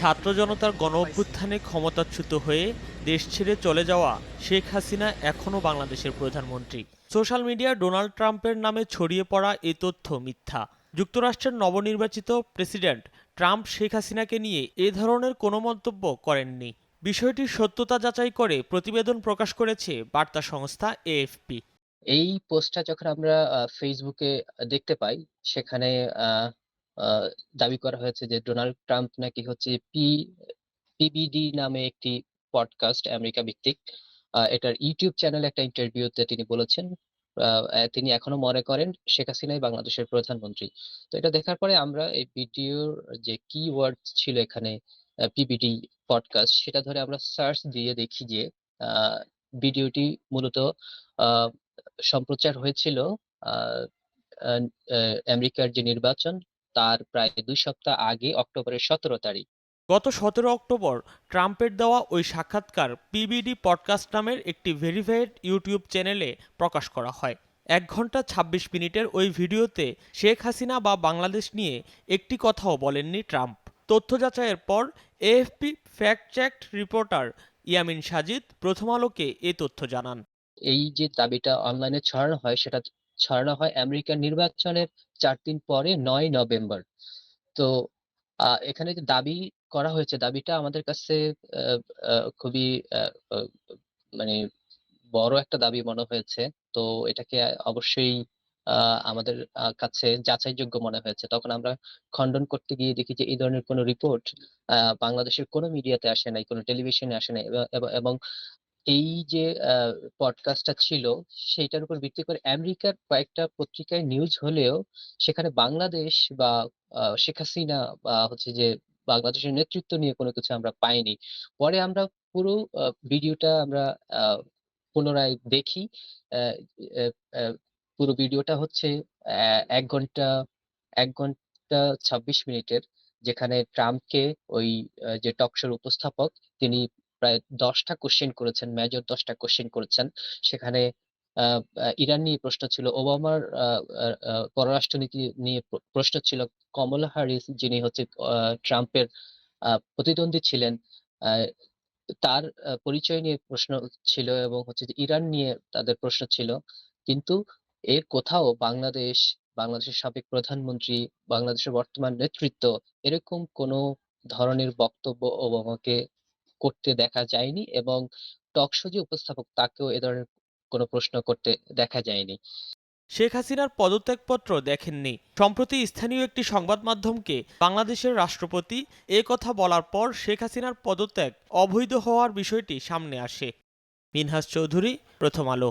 ছাত্র জনতার গণ অভ্যুত্থানে ক্ষমতাচ্যুত হয়ে দেশ ছেড়ে চলে যাওয়া শেখ হাসিনা এখনও বাংলাদেশের প্রধানমন্ত্রী। সোশ্যাল মিডিয়ায় ডোনাল্ড ট্রাম্পের নামে ছড়িয়ে পড়া এ তথ্য মিথ্যা। যুক্তরাষ্ট্রের নবনির্বাচিত প্রেসিডেন্ট ট্রাম্প শেখ হাসিনাকে নিয়ে এ ধরনের কোনো মন্তব্য করেননি। বিষয়টির সত্যতা যাচাই করে প্রতিবেদন প্রকাশ করেছে বার্তা সংস্থা এএফপি। এই পোস্টটা যখন আমরা ফেসবুকে দেখতে পাই, সেখানে দাবি করা হয়েছে যে ডোনাল্ড ট্রাম্প নাকি হচ্ছে পি পিবিডি নামে একটি পডকাস্ট আমেরিকা ভিত্তিক। এটার ইউটিউব চ্যানেলে একটা ইন্টারভিউতে তিনি বলেছেন তিনি এখনও মনে করেন শেখ হাসিনাই বাংলাদেশের প্রধানমন্ত্রী। তো এটা দেখার পরে আমরা এই ভিডিওর যে কিওয়ার্ড ছিল এখানে পিবিডি পডকাস্ট সেটা ধরে আমরা সার্চ দিয়ে দেখি যে ভিডিওটি মূলত সম্প্রচার হয়েছিল আমেরিকার যে নির্বাচন তার প্রায় দুই সপ্তাহ আগে অক্টোবরের সতেরো তারিখ। গত সতেরো অক্টোবর ট্রাম্পের দেওয়া ওই সাক্ষাৎকার পিবিডি পডকাস্ট নামের একটি ভেরিফাইড ইউটিউব চ্যানেলে প্রকাশ করা হয়। এক ঘণ্টা ২৬ মিনিটের ওই ভিডিওতে শেখ হাসিনা বা বাংলাদেশ নিয়ে একটি কথাও বলেননি ট্রাম্প। তথ্য যাচাইয়ের পর AFP fact check reporter Yamin Sajid প্রথম আলোকে এ তথ্য জানান। এই যে দাবিটা অনলাইনে ছড়ানো হয় সেটা ছড়ানো হয় আমেরিকার নির্বাচনের চার দিন পরে নয় নভেম্বর। তো এখানে যে দাবি করা হয়েছে, দাবিটা আমাদের কাছে খুবই মানে বড় একটা দাবি মনে হয়েছে। তো এটাকে অবশ্যই আমাদের কাছে যাচাইযোগ্য মনে হয়েছে। তখন আমরা খণ্ডন করতে গিয়ে দেখি যে এই ধরনের কোনো রিপোর্ট বাংলাদেশের কোনো মিডিয়াতে আসে নাই, কোনো টেলিভিশনে আসে নাই এবং এই যে পডকাস্টটা ছিল, সেইটার উপর ভিত্তি করে আমেরিকার কয়েকটা পত্রিকায় নিউজ হলেও সেখানে বাংলাদেশ বা শেখ হাসিনা বা হচ্ছে যে, বাংলাদেশের নেতৃত্ব নিয়ে কোনো কিছু আমরা পাইনি। পরে আমরা পুরো ভিডিওটা আমরা পুনরায় দেখি পুরো ভিডিওটা হচ্ছে এক ঘণ্টা এক ঘণ্টা ছাব্বিশ মিনিটের, যেখানে ট্রাম্পকে ওই যে টক শোর উপস্থাপক, তিনি প্রায় দশটা কোশ্চেন করেছেন মেজর দশটা কোশ্চেন করেছেন। সেখানে ইরান নিয়ে প্রশ্ন ছিল, ওবামার পররাষ্ট্রনীতি নিয়ে প্রশ্ন ছিল, কমলা হ্যারিস যিনি হচ্ছে ট্রাম্পের প্রতিদ্বন্দ্বী ছিলেন তার পরিচয় নিয়ে প্রশ্ন ছিল এবং হচ্ছে ইরান নিয়ে তাদের প্রশ্ন ছিল। কিন্তু এর কোথাও বাংলাদেশ, বাংলাদেশের সাবেক প্রধানমন্ত্রী, বাংলাদেশের বর্তমান নেতৃত্ব এরকম কোনো ধরনের বক্তব্য ওবামাকে করতে দেখা যায়নি এবং টকশো যে উপস্থাপক তাকেও এ ধরনের কোনো প্রশ্ন করতে দেখা যায়নি। শেখ হাসিনার পদত্যাগপত্র দেখেননি। সম্প্রতি স্থানীয় একটি সংবাদ মাধ্যমকে বাংলাদেশের রাষ্ট্রপতি এ কথা বলার পর শেখ হাসিনার পদত্যাগ অবৈধ হওয়ার বিষয়টি সামনে আসে। মিনহাস চৌধুরী, প্রথম আলো।